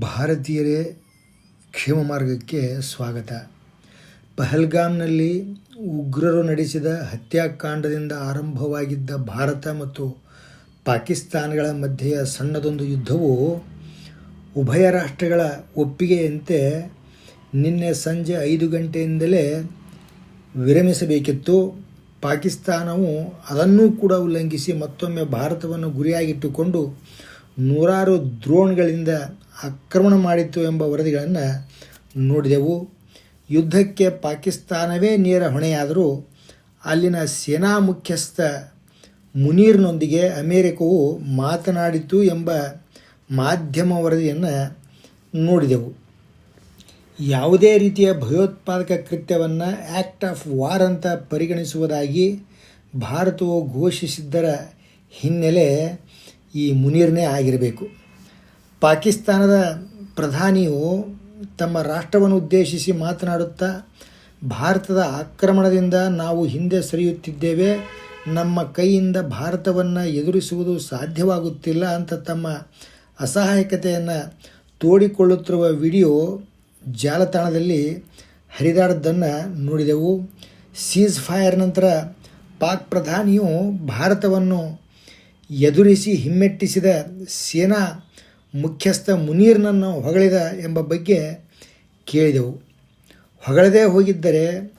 ಭಾರತೀಯರೇ ಕ್ಷೇಮ ಮಾರ್ಗಕ್ಕೆ ಸ್ವಾಗತ. ಪಹಲ್ಗಾಮ್ನಲ್ಲಿ ಉಗ್ರರು ನಡೆಸಿದ ಹತ್ಯಾಕಾಂಡದಿಂದ ಆರಂಭವಾಗಿದ್ದ ಭಾರತ ಮತ್ತು ಪಾಕಿಸ್ತಾನಗಳ ಮಧ್ಯೆಯ ಸಣ್ಣದೊಂದು ಯುದ್ಧವು ಉಭಯ ರಾಷ್ಟ್ರಗಳ ಒಪ್ಪಿಗೆಯಂತೆ ನಿನ್ನೆ ಸಂಜೆ ಐದು ಗಂಟೆಯಿಂದಲೇ ವಿರಮಿಸಬೇಕಿತ್ತು. ಪಾಕಿಸ್ತಾನವು ಅದನ್ನೂ ಕೂಡ ಉಲ್ಲಂಘಿಸಿ ಮತ್ತೊಮ್ಮೆ ಭಾರತವನ್ನು ಗುರಿಯಾಗಿಟ್ಟುಕೊಂಡು ನೂರಾರು ಡ್ರೋನ್ಗಳಿಂದ ಆಕ್ರಮಣ ಮಾಡಿತ್ತು ಎಂಬ ವರದಿಗಳನ್ನು ನೋಡಿದೆವು. ಯುದ್ಧಕ್ಕೆ ಪಾಕಿಸ್ತಾನವೇ ನೇರ ಹೊಣೆಯಾದರೂ ಅಲ್ಲಿನ ಸೇನಾ ಮುಖ್ಯಸ್ಥ ಮುನೀರ್ನೊಂದಿಗೆ ಅಮೆರಿಕವು ಮಾತನಾಡಿತು ಎಂಬ ಮಾಧ್ಯಮ ವರದಿಯನ್ನು ನೋಡಿದೆವು. ಯಾವುದೇ ರೀತಿಯ ಭಯೋತ್ಪಾದಕ ಕೃತ್ಯವನ್ನು ಆ್ಯಕ್ಟ್ ಆಫ್ ವಾರ್ ಅಂತ ಪರಿಗಣಿಸುವುದಾಗಿ ಭಾರತವು ಘೋಷಿಸಿದ್ದರ ಹಿನ್ನೆಲೆ ಈ ಮುನೀರ್ನೇ ಆಗಿರಬೇಕು. ಪಾಕಿಸ್ತಾನದ ಪ್ರಧಾನಿಯು ತಮ್ಮ ರಾಷ್ಟ್ರವನ್ನು ಉದ್ದೇಶಿಸಿ ಮಾತನಾಡುತ್ತಾ, ಭಾರತದ ಆಕ್ರಮಣದಿಂದ ನಾವು ಹಿಂದೆ ಸರಿಯುತ್ತಿದ್ದೇವೆ, ನಮ್ಮ ಕೈಯಿಂದ ಭಾರತವನ್ನು ಎದುರಿಸುವುದು ಸಾಧ್ಯವಾಗುತ್ತಿಲ್ಲ ಅಂತ ತಮ್ಮ ಅಸಹಾಯಕತೆಯನ್ನು ತೋಡಿಕೊಳ್ಳುತ್ತಿರುವ ವಿಡಿಯೋ ಜಾಲತಾಣದಲ್ಲಿ ಹರಿದಾಡದ್ದನ್ನು ನೋಡಿದೆವು. ಸೀಸ್ ಫೈರ್ ನಂತರ ಪಾಕ್ ಪ್ರಧಾನಿಯು ಭಾರತವನ್ನು ಎದುರಿಸಿ ಹಿಮ್ಮೆಟ್ಟಿಸಿದ ಸೇನಾ ಮುಖ್ಯಸ್ಥ ಮುನೀರ್ನನ್ನು ಹೊಗಳಿದ ಎಂಬ ಬಗ್ಗೆ ಕೇಳಿದೆವು. ಹೊಗಳದೇ ಹೋಗಿದ್ದರೆ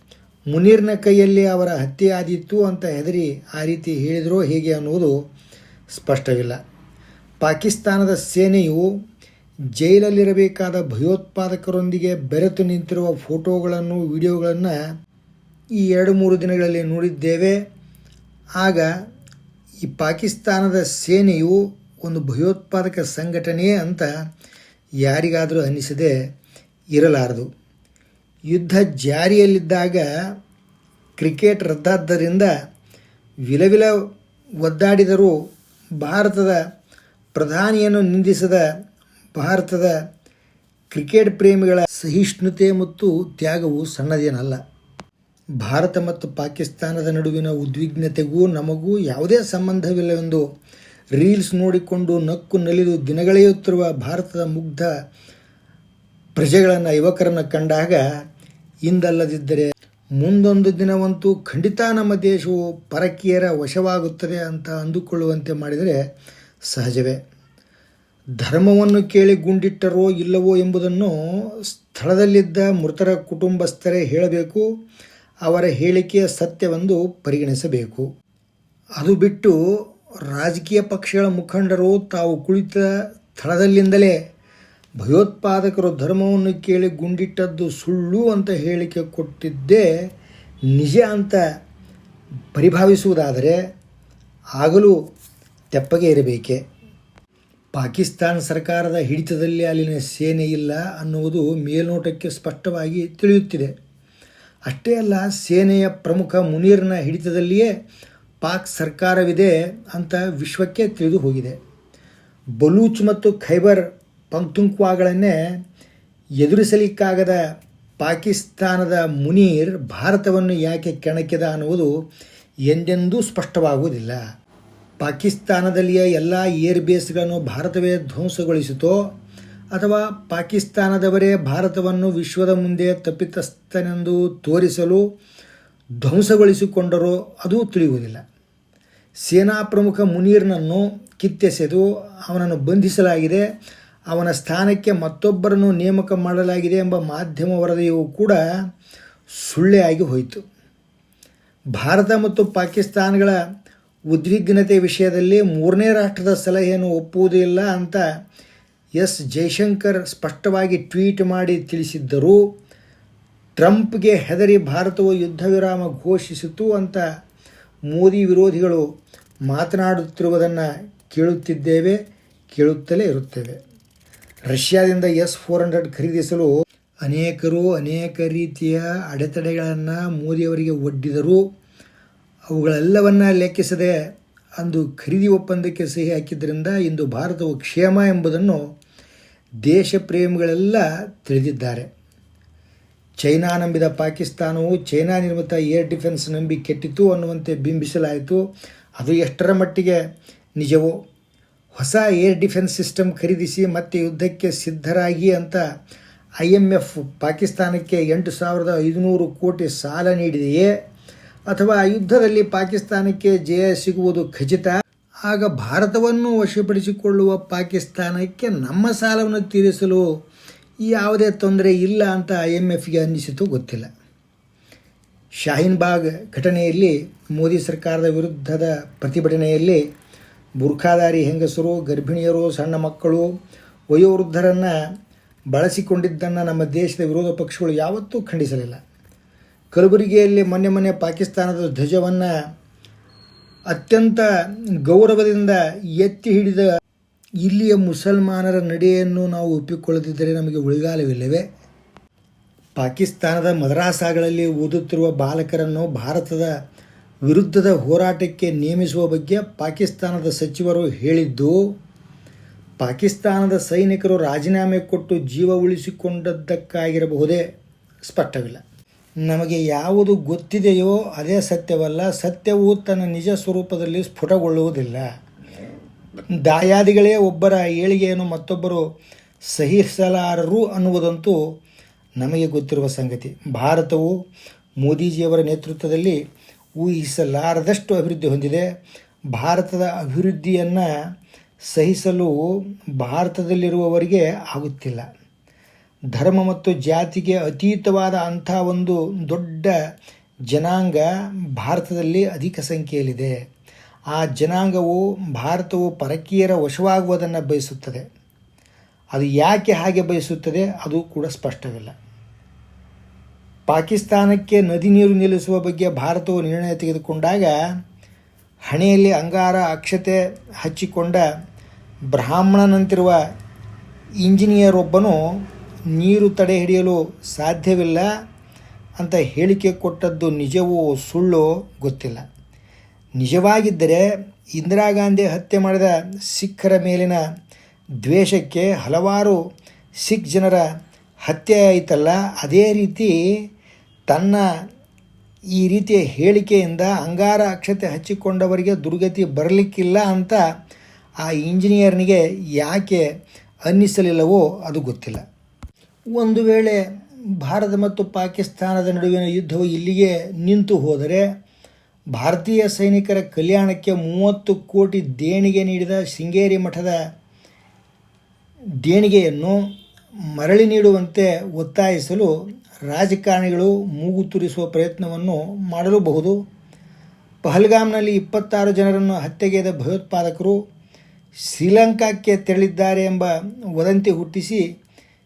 ಮುನೀರ್ನ ಕೈಯಲ್ಲಿ ಅವರ ಹತ್ಯೆ ಆದಿತ್ತು ಅಂತ ಹೆದರಿ ಆ ರೀತಿ ಹೇಳಿದರೋ ಹೇಗೆ ಅನ್ನುವುದು ಸ್ಪಷ್ಟವಿಲ್ಲ. ಪಾಕಿಸ್ತಾನದ ಸೇನೆಯು ಜೈಲಲ್ಲಿರಬೇಕಾದ ಭಯೋತ್ಪಾದಕರೊಂದಿಗೆ ಬೆರೆತು ನಿಂತಿರುವ ಫೋಟೋಗಳನ್ನು ವಿಡಿಯೋಗಳನ್ನು ಈ ಎರಡು ಮೂರು ದಿನಗಳಲ್ಲಿ ನೋಡಿದ್ದೇವೆ. ಆಗ ಈ ಪಾಕಿಸ್ತಾನದ ಸೇನೆಯು ಒಂದು ಭಯೋತ್ಪಾದಕ ಸಂಘಟನೆಯೇ ಅಂತ ಯಾರಿಗಾದರೂ ಅನ್ನಿಸದೆ ಇರಲಾರದು. ಯುದ್ಧ ಜಾರಿಯಲ್ಲಿದ್ದಾಗ ಕ್ರಿಕೆಟ್ ರದ್ದಾದ್ದರಿಂದ ವಿಲವಿಲ ಒದ್ದಾಡಿದರೂ ಭಾರತದ ಪ್ರಧಾನಿಯನ್ನು ನಿಂದಿಸದ ಭಾರತದ ಕ್ರಿಕೆಟ್ ಪ್ರೇಮಿಗಳ ಸಹಿಷ್ಣುತೆ ಮತ್ತು ತ್ಯಾಗವು ಸಣ್ಣದೇನಲ್ಲ. ಭಾರತ ಮತ್ತು ಪಾಕಿಸ್ತಾನದ ನಡುವಿನ ಉದ್ವಿಗ್ನತೆಗೂ ನಮಗೂ ಯಾವುದೇ ಸಂಬಂಧವಿಲ್ಲವೆಂದು ರೀಲ್ಸ್ ನೋಡಿಕೊಂಡು ನಕ್ಕು ನಲಿದು ದಿನಗಳೆಯುತ್ತಿರುವ ಭಾರತದ ಮುಗ್ಧ ಪ್ರಜೆಗಳನ್ನು, ಯುವಕರನ್ನು ಕಂಡಾಗ ಇಂದಲ್ಲದಿದ್ದರೆ ಮುಂದೊಂದು ದಿನವಂತೂ ಖಂಡಿತ ನಮ್ಮ ದೇಶವು ಪರಕೀಯರ ವಶವಾಗುತ್ತದೆ ಅಂತ ಅಂದುಕೊಳ್ಳುವಂತೆ ಮಾಡಿದರೆ ಸಹಜವೇ. ಧರ್ಮವನ್ನು ಕೇಳಿ ಗುಂಡಿಟ್ಟರೋ ಇಲ್ಲವೋ ಎಂಬುದನ್ನು ಸ್ಥಳದಲ್ಲಿದ್ದ ಮೃತರ ಕುಟುಂಬಸ್ಥರೇ ಹೇಳಬೇಕು. ಅವರ ಹೇಳಿಕೆಯ ಸತ್ಯವೆಂದು ಪರಿಗಣಿಸಬೇಕು. ಅದು ಬಿಟ್ಟು ರಾಜಕೀಯ ಪಕ್ಷಗಳ ಮುಖಂಡರು ತಾವು ಕುಳಿತ ಸ್ಥಳದಲ್ಲಿಂದಲೇ ಭಯೋತ್ಪಾದಕರು ಧರ್ಮವನ್ನು ಕೇಳಿ ಗುಂಡಿಟ್ಟದ್ದು ಸುಳ್ಳು ಅಂತ ಹೇಳಿಕೆ ಕೊಟ್ಟಿದ್ದೇ ನಿಜ ಅಂತ ಪರಿಭಾವಿಸುವುದಾದರೆ ಆಗಲೂ ತೆಪ್ಪಗೆ ಇರಬೇಕೆ? ಪಾಕಿಸ್ತಾನ ಸರ್ಕಾರದ ಹಿಡಿತದಲ್ಲಿ ಅಲ್ಲಿನ ಸೇನೆ ಇಲ್ಲ ಅನ್ನುವುದು ಮೇಲ್ನೋಟಕ್ಕೆ ಸ್ಪಷ್ಟವಾಗಿ ತಿಳಿಯುತ್ತಿದೆ. ಅಷ್ಟೇ ಅಲ್ಲ, ಸೇನೆಯ ಪ್ರಮುಖ ಮುನೀರ್ನ ಹಿಡಿತದಲ್ಲಿಯೇ ಪಾಕ್ ಸರ್ಕಾರವಿದೆ ಅಂತ ವಿಶ್ವಕ್ಕೆ ತಿಳಿದು ಹೋಗಿದೆ. ಬಲೂಚ್ ಮತ್ತು ಖೈಬರ್ ಪಂಕ್ತುಂಕ್ವಾಗಳನ್ನೇ ಎದುರಿಸಲಿಕ್ಕಾಗದ ಪಾಕಿಸ್ತಾನದ ಮುನೀರ್ ಭಾರತವನ್ನು ಯಾಕೆ ಕೆಣಕಿದ ಅನ್ನುವುದು ಎಂದೆಂದೂ ಸ್ಪಷ್ಟವಾಗುವುದಿಲ್ಲ. ಪಾಕಿಸ್ತಾನದಲ್ಲಿಯ ಎಲ್ಲ ಏರ್ ಬೇಸ್ಗಳನ್ನು ಭಾರತವೇ ಧ್ವಂಸಗೊಳಿಸಿತೋ ಅಥವಾ ಪಾಕಿಸ್ತಾನದವರೇ ಭಾರತವನ್ನು ವಿಶ್ವದ ಮುಂದೆ ತಪ್ಪಿತಸ್ಥನೆಂದು ತೋರಿಸಲು ಧ್ವಂಸಗೊಳಿಸಿಕೊಂಡರೋ ಅದು ತಿಳಿಯುವುದಿಲ್ಲ. ಸೇನಾ ಪ್ರಮುಖ ಮುನೀರ್ನನ್ನು ಕಿತ್ತೆಸೆದು ಅವನನ್ನು ಬಂಧಿಸಲಾಗಿದೆ. ಅವನ ಸ್ಥಾನಕ್ಕೆ ಮತ್ತೊಬ್ಬರನ್ನು ನೇಮಕ ಮಾಡಲಾಗಿದೆ ಎಂಬ ಮಾಧ್ಯಮ ವರದಿಯು ಕೂಡ ಸುಳ್ಳೆ ಆಗಿ ಹೋಯಿತು. ಭಾರತ ಮತ್ತು ಪಾಕಿಸ್ತಾನಗಳ ಉದ್ವಿಗ್ನತೆ ವಿಷಯದಲ್ಲಿ ಮೂರನೇ ರಾಷ್ಟ್ರದ ಸಲಹೆಯನ್ನು ಒಪ್ಪುವುದಿಲ್ಲ ಅಂತ ಎಸ್. ಜೈಶಂಕರ್ ಸ್ಪಷ್ಟವಾಗಿ ಟ್ವೀಟ್ ಮಾಡಿ ತಿಳಿಸಿದ್ದರು. ಟ್ರಂಪ್ಗೆ ಹೆದರಿ ಭಾರತವು ಯುದ್ಧ ವಿರಾಮ ಘೋಷಿಸಿತು ಅಂತ ಮೋದಿ ವಿರೋಧಿಗಳು ಮಾತನಾಡುತ್ತಿರುವುದನ್ನು ಕೇಳುತ್ತಿದ್ದೇವೆ, ಕೇಳುತ್ತಲೇ ಇರುತ್ತೇವೆ. ರಷ್ಯಾದಿಂದ ಎಸ್ ಫೋರ್ ಹಂಡ್ರೆಡ್ ಖರೀದಿಸಲು ಅನೇಕರು ಅನೇಕ ರೀತಿಯ ಅಡೆತಡೆಗಳನ್ನು ಮೋದಿಯವರಿಗೆ ಒಡ್ಡಿದರು ಅವುಗಳೆಲ್ಲವನ್ನು ಲೆಕ್ಕಿಸದೆ ಅಂದು ಖರೀದಿ ಒಪ್ಪಂದಕ್ಕೆ ಸಹಿ ಹಾಕಿದ್ದರಿಂದ ಇಂದು ಭಾರತವು ಕ್ಷೇಮ ಎಂಬುದನ್ನು ದೇಶ ಪ್ರೇಮಿಗಳೆಲ್ಲ ತಿಳಿದಿದ್ದಾರೆ. ಚೈನಾ ನಂಬಿದ ಪಾಕಿಸ್ತಾನವು ಚೈನಾ ನಿರ್ಮಿತ ಏರ್ ಡಿಫೆನ್ಸ್ ನಂಬಿ ಕೆಟ್ಟಿತು ಅನ್ನುವಂತೆ ಬಿಂಬಿಸಲಾಯಿತು. ಅದು ಎಷ್ಟರ ಮಟ್ಟಿಗೆ ನಿಜವೋ? ಹೊಸ ಏರ್ ಡಿಫೆನ್ಸ್ ಸಿಸ್ಟಮ್ ಖರೀದಿಸಿ ಮತ್ತೆ ಯುದ್ಧಕ್ಕೆ ಸಿದ್ಧರಾಗಿ ಅಂತ ಐ ಎಂ ಎಫ್ ಪಾಕಿಸ್ತಾನಕ್ಕೆ ಎಂಟು ಸಾವಿರದ ಐದುನೂರು ಕೋಟಿ ಸಾಲ ನೀಡಿದೆಯೇ? ಅಥವಾ ಯುದ್ಧದಲ್ಲಿ ಪಾಕಿಸ್ತಾನಕ್ಕೆ ಜಯ ಸಿಗುವುದು ಖಚಿತ? ಆಗ ಭಾರತವನ್ನು ವಶಪಡಿಸಿಕೊಳ್ಳುವ ಪಾಕಿಸ್ತಾನಕ್ಕೆ ನಮ್ಮ ಸಾಲವನ್ನು ತೀರಿಸಲು ಯಾವುದೇ ತೊಂದರೆ ಇಲ್ಲ ಅಂತ ಐ ಎಂ ಎಫ್ಗೆ ಅನ್ನಿಸಿತು ಗೊತ್ತಿಲ್ಲ. ಶಾಹೀನ್ ಬಾಗ್ ಘಟನೆಯಲ್ಲಿ ಮೋದಿ ಸರ್ಕಾರದ ವಿರುದ್ಧದ ಪ್ರತಿಭಟನೆಯಲ್ಲಿ ಬುರ್ಖಾದಾರಿ ಹೆಂಗಸರು, ಗರ್ಭಿಣಿಯರು, ಸಣ್ಣ ಮಕ್ಕಳು, ವಯೋವೃದ್ಧರನ್ನು ಬಳಸಿಕೊಂಡಿದ್ದನ್ನು ನಮ್ಮ ದೇಶದ ವಿರೋಧ ಪಕ್ಷಗಳು ಯಾವತ್ತೂ ಖಂಡಿಸಲಿಲ್ಲ. ಕಲಬುರಗಿಯಲ್ಲಿ ಮೊನ್ನೆ ಮೊನ್ನೆ ಪಾಕಿಸ್ತಾನದ ಧ್ವಜವನ್ನು ಅತ್ಯಂತ ಗೌರವದಿಂದ ಎತ್ತಿ ಹಿಡಿದ ಇಲ್ಲಿಯ ಮುಸಲ್ಮಾನರ ನಡೆಯನ್ನು ನಾವು ಒಪ್ಪಿಕೊಳ್ಳದಿದ್ದರೆ ನಮಗೆ ಉಳಿಗಾಲವಿಲ್ಲವೇ? ಪಾಕಿಸ್ತಾನದ ಮದ್ರಾಸಾಗಳಲ್ಲಿ ಓದುತ್ತಿರುವ ಬಾಲಕರನ್ನು ಭಾರತದ ವಿರುದ್ಧದ ಹೋರಾಟಕ್ಕೆ ನೇಮಿಸುವ ಬಗ್ಗೆ ಪಾಕಿಸ್ತಾನದ ಸಚಿವರು ಹೇಳಿದ್ದು, ಪಾಕಿಸ್ತಾನದ ಸೈನಿಕರು ರಾಜೀನಾಮೆ ಕೊಟ್ಟು ಜೀವ ಉಳಿಸಿಕೊಂಡದ್ದಕ್ಕಾಗಿರಬಹುದೇ? ಸ್ಪಷ್ಟವಿಲ್ಲ. ನಮಗೆ ಯಾವುದು ಗೊತ್ತಿದೆಯೋ ಅದೇ ಸತ್ಯವಲ್ಲ. ಸತ್ಯವು ತನ್ನ ನಿಜ ಸ್ವರೂಪದಲ್ಲಿ ಸ್ಫುಟಗೊಳ್ಳುವುದಿಲ್ಲ. ದಾಯಾದಿಗಳೇ ಒಬ್ಬರ ಏಳಿಗೆಯನ್ನು ಮತ್ತೊಬ್ಬರು ಸಹಿಸಲಾರರು ಅನ್ನುವುದಂತೂ ನಮಗೆ ಗೊತ್ತಿರುವ ಸಂಗತಿ. ಭಾರತವು ಮೋದಿಜಿಯವರ ನೇತೃತ್ವದಲ್ಲಿ ಊಹಿಸಲಾರದಷ್ಟು ಅಭಿವೃದ್ಧಿ ಹೊಂದಿದೆ. ಭಾರತದ ಅಭಿವೃದ್ಧಿಯನ್ನು ಸಹಿಸಲು ಭಾರತದಲ್ಲಿರುವವರಿಗೆ ಆಗುತ್ತಿಲ್ಲ. ಧರ್ಮ ಮತ್ತು ಜಾತಿಗೆ ಅತೀತವಾದ ಅಂಥ ಒಂದು ದೊಡ್ಡ ಜನಾಂಗ ಭಾರತದಲ್ಲಿ ಅಧಿಕ ಸಂಖ್ಯೆಯಲ್ಲಿದೆ. ಆ ಜನಾಂಗವು ಭಾರತವು ಪರಕೀಯರ ವಶವಾಗುವುದನ್ನು ಬಯಸುತ್ತದೆ. ಅದು ಯಾಕೆ ಹಾಗೆ ಬಯಸುತ್ತದೆ ಅದು ಕೂಡ ಸ್ಪಷ್ಟವಿಲ್ಲ. ಪಾಕಿಸ್ತಾನಕ್ಕೆ ನದಿ ನೀರು ನಿಲ್ಲಿಸುವ ಬಗ್ಗೆ ಭಾರತವು ನಿರ್ಣಯ ತೆಗೆದುಕೊಂಡಾಗ ಹಣೆಯಲ್ಲಿ ಅಂಗಾರ ಅಕ್ಷತೆ ಹಚ್ಚಿಕೊಂಡ ಬ್ರಾಹ್ಮಣನಂತಿರುವ ಇಂಜಿನಿಯರ್ ಒಬ್ಬನು ನೀರು ತಡೆ ಹಿಡಿಯಲು ಸಾಧ್ಯವಿಲ್ಲ ಅಂತ ಹೇಳಿಕೆ ಕೊಟ್ಟದ್ದು ನಿಜವೋ ಸುಳ್ಳು ಗೊತ್ತಿಲ್ಲ. ನಿಜವಾಗಿದ್ದರೆ ಇಂದಿರಾ ಗಾಂಧಿ ಹತ್ಯೆ ಮಾಡಿದ ಸಿಖ್ಖರ ಮೇಲಿನ ದ್ವೇಷಕ್ಕೆ ಹಲವಾರು ಸಿಖ್ ಜನರ ಹತ್ಯೆ ಆಯಿತಲ್ಲ, ಅದೇ ರೀತಿ ತನ್ನ ಈ ರೀತಿಯ ಹೇಳಿಕೆಯಿಂದ ಅಂಗಾರ ಅಕ್ಷತೆ ಹಚ್ಚಿಕೊಂಡವರಿಗೆ ದುರ್ಗತಿ ಬರಲಿಕ್ಕಿಲ್ಲ ಅಂತ ಆ ಇಂಜಿನಿಯರ್ನಿಗೆ ಯಾಕೆ ಅನ್ನಿಸಲಿಲ್ಲವೋ ಅದು ಗೊತ್ತಿಲ್ಲ. ಒಂದು ವೇಳೆ ಭಾರತ ಮತ್ತು ಪಾಕಿಸ್ತಾನದ ನಡುವಿನ ಯುದ್ಧವು ಇಲ್ಲಿಗೆ ನಿಂತು ಹೋದರೆ, ಭಾರತೀಯ ಸೈನಿಕರ ಕಲ್ಯಾಣಕ್ಕೆ ಮೂವತ್ತು ಕೋಟಿ ದೇಣಿಗೆ ನೀಡಿದ ಶೃಂಗೇರಿ ಮಠದ ದೇಣಿಗೆಯನ್ನು ಮರಳಿ ನೀಡುವಂತೆ ಒತ್ತಾಯಿಸಲು ರಾಜಕಾರಣಿಗಳು ಮೂಗು ತುರಿಸುವ ಪ್ರಯತ್ನವನ್ನು ಮಾಡಲೂಬಹುದು. ಪಹಲ್ಗಾಮ್ನಲ್ಲಿ ಇಪ್ಪತ್ತಾರು ಜನರನ್ನು ಹತ್ಯೆಗೈದ ಭಯೋತ್ಪಾದಕರು ಶ್ರೀಲಂಕಾಕ್ಕೆ ತೆರಳಿದ್ದಾರೆ ಎಂಬ ವದಂತಿ ಹುಟ್ಟಿಸಿ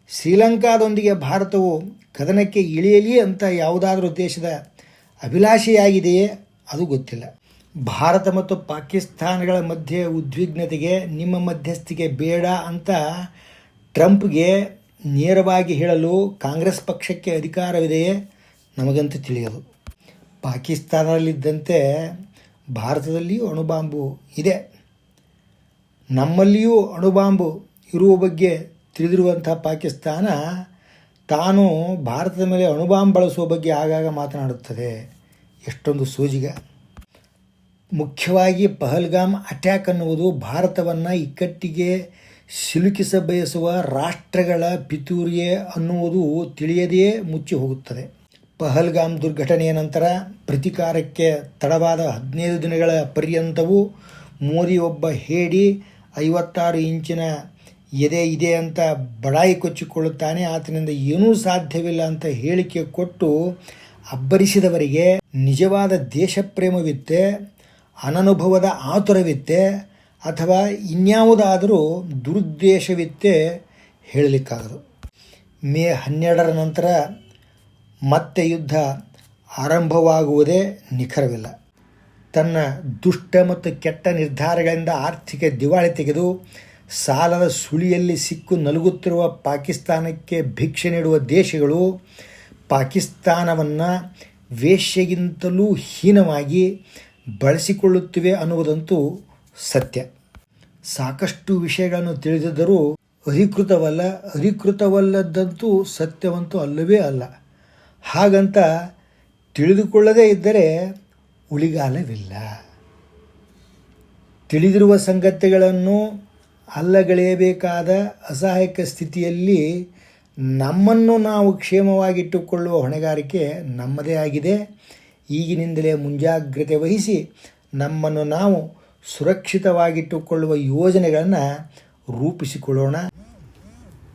ಶ್ರೀಲಂಕಾದೊಂದಿಗೆ ಭಾರತವು ಕದನಕ್ಕೆ ಇಳಿಯಲಿ ಅಂತ ಯಾವುದಾದರೂ ದೇಶದ ಅಭಿಲಾಷೆಯಾಗಿದೆಯೇ ಅದು ಗೊತ್ತಿಲ್ಲ. ಭಾರತ ಮತ್ತು ಪಾಕಿಸ್ತಾನಗಳ ಮಧ್ಯೆ ಉದ್ವಿಗ್ನತೆಗೆ ನಿಮ್ಮ ಮಧ್ಯಸ್ಥಿಕೆ ಬೇಡ ಅಂತ ಟ್ರಂಪ್ಗೆ ನೇರವಾಗಿ ಹೇಳಲು ಕಾಂಗ್ರೆಸ್ ಪಕ್ಷಕ್ಕೆ ಅಧಿಕಾರವಿದೆಯೇ? ನಮಗಂತೂ ತಿಳಿಯದು. ಪಾಕಿಸ್ತಾನದಲ್ಲಿದ್ದಂತೆ ಭಾರತದಲ್ಲಿಯೂ ಅಣುಬಾಂಬು ಇದೆ. ನಮ್ಮಲ್ಲಿಯೂ ಅಣುಬಾಂಬು ಇರುವ ಬಗ್ಗೆ ತಿಳಿದಿರುವಂಥ ಪಾಕಿಸ್ತಾನ ತಾನು ಭಾರತದ ಮೇಲೆ ಅಣುಬಾಂಬ್ ಬಳಸುವ ಬಗ್ಗೆ ಆಗಾಗ ಮಾತನಾಡುತ್ತದೆ. ಎಷ್ಟೊಂದು ಸೋಜಿಗ. ಮುಖ್ಯವಾಗಿ ಪಹಲ್ಗಾಮ್ ಅಟ್ಯಾಕ್ ಅನ್ನುವುದು ಭಾರತವನ್ನು ಇಕ್ಕಟ್ಟಿಗೆ ಸಿಲುಕಿಸ ಬಯಸುವ ರಾಷ್ಟ್ರಗಳ ಪಿತೂರಿಯೇ ಅನ್ನುವುದು ತಿಳಿಯದೆಯೇ ಮುಚ್ಚಿ ಹೋಗುತ್ತದೆ. ಪಹಲ್ಗಾಮ್ ದುರ್ಘಟನೆಯ ನಂತರ ಪ್ರತಿಕಾರಕ್ಕೆ ತಡವಾದ ಹದಿನೈದು ದಿನಗಳ ಪರ್ಯಂತವೂ ಮೋದಿ ಒಬ್ಬ ಹೇಡಿ ಐವತ್ತಾರು ಇಂಚಿನ ಎದೆ ಇದೆ ಅಂತ ಬಡಾಯಿ ಕೊಚ್ಚಿಕೊಳ್ಳುತ್ತಾನೆ. ಆತನಿಂದ ಏನೂ ಸಾಧ್ಯವಿಲ್ಲ ಅಂತ ಹೇಳಿಕೆ ಕೊಟ್ಟು ಅಬ್ಬರಿಸಿದವರಿಗೆ ನಿಜವಾದ ದೇಶಪ್ರೇಮವಿತ್ತೆ ಅನನುಭವದ ಆತುರವಿತ್ತೆ ಅಥವಾ ಇನ್ಯಾವುದಾದರೂ ದುರುದ್ದೇಶವಿತ್ತೆ ಹೇಳಲಿಕ್ಕಾಗದು. ಮೇ ಹನ್ನೆರಡರ ನಂತರ ಮತ್ತೆ ಯುದ್ಧ ಆರಂಭವಾಗುವುದೇ ನಿಖರವಿಲ್ಲ. ತನ್ನ ದುಷ್ಟ ಮತ್ತು ಕೆಟ್ಟ ನಿರ್ಧಾರಗಳಿಂದ ಆರ್ಥಿಕ ದಿವಾಳಿ ತೆಗೆದು ಸಾಲದ ಸುಳಿಯಲ್ಲಿ ಸಿಕ್ಕು ನಲುಗುತ್ತಿರುವ ಪಾಕಿಸ್ತಾನಕ್ಕೆ ಭಿಕ್ಷೆ ನೀಡುವ ದೇಶಗಳು ಪಾಕಿಸ್ತಾನವನ್ನು ವೇಶ್ಯೆಗಿಂತಲೂ ಹೀನವಾಗಿ ಬಳಸಿಕೊಳ್ಳುತ್ತಿವೆ ಅನ್ನುವುದಂತೂ ಸತ್ಯ. ಸಾಕಷ್ಟು ವಿಷಯಗಳನ್ನು ತಿಳಿದಿದ್ದರೂ ಅಧಿಕೃತವಲ್ಲ, ಅಧಿಕೃತವಲ್ಲದಂತೂ ಸತ್ಯವಂತೂ ಅಲ್ಲವೇ ಅಲ್ಲ. ಹಾಗಂತ ತಿಳಿದುಕೊಳ್ಳದೇ ಇದ್ದರೆ ಉಳಿಗಾಲವಿಲ್ಲ. ತಿಳಿದಿರುವ ಸಂಗತಿಗಳನ್ನು ಅಲ್ಲಗಳೆಯಬೇಕಾದ ಅಸಹಾಯಕ ಸ್ಥಿತಿಯಲ್ಲಿ ನಮ್ಮನ್ನು ನಾವು ಕ್ಷೇಮವಾಗಿಟ್ಟುಕೊಳ್ಳುವ ಹೊಣೆಗಾರಿಕೆ ನಮ್ಮದೇ ಆಗಿದೆ. ಈಗಿನಿಂದಲೇ ಮುಂಜಾಗ್ರತೆ ವಹಿಸಿ ನಮ್ಮನ್ನು ನಾವು ಸುರಕ್ಷಿತವಾಗಿಟ್ಟುಕೊಳ್ಳುವ ಯೋಜನೆಗಳನ್ನು ರೂಪಿಸಿಕೊಳ್ಳೋಣ.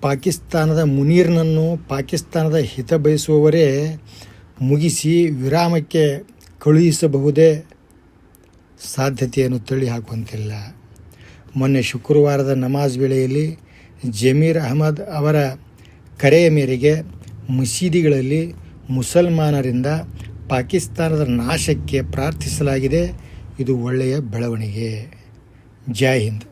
ಪಾಕಿಸ್ತಾನದ ಮುನೀರ್ನನ್ನು ಪಾಕಿಸ್ತಾನದ ಹಿತ ಬಯಸುವವರೇ ಮುಗಿಸಿ ವಿರಾಮಕ್ಕೆ ಕಳುಹಿಸಬಹುದೇ ಸಾಧ್ಯತೆಯನ್ನು ತಳ್ಳಿ ಹಾಕುವಂತಿಲ್ಲ. ಮೊನ್ನೆ ಶುಕ್ರವಾರದ ನಮಾಜ್ ವೇಳೆಯಲ್ಲಿ ಜಮೀರ್ ಅಹಮದ್ ಅವರ ಕರೆಯ ಮೇರೆಗೆ ಮಸೀದಿಗಳಲ್ಲಿ ಮುಸಲ್ಮಾನರಿಂದ ಪಾಕಿಸ್ತಾನದ ನಾಶಕ್ಕೆ ಪ್ರಾರ್ಥಿಸಲಾಗಿದೆ. ಇದು ಒಳ್ಳೆಯ ಬೆಳವಣಿಗೆ. ಜೈ ಹಿಂದ್.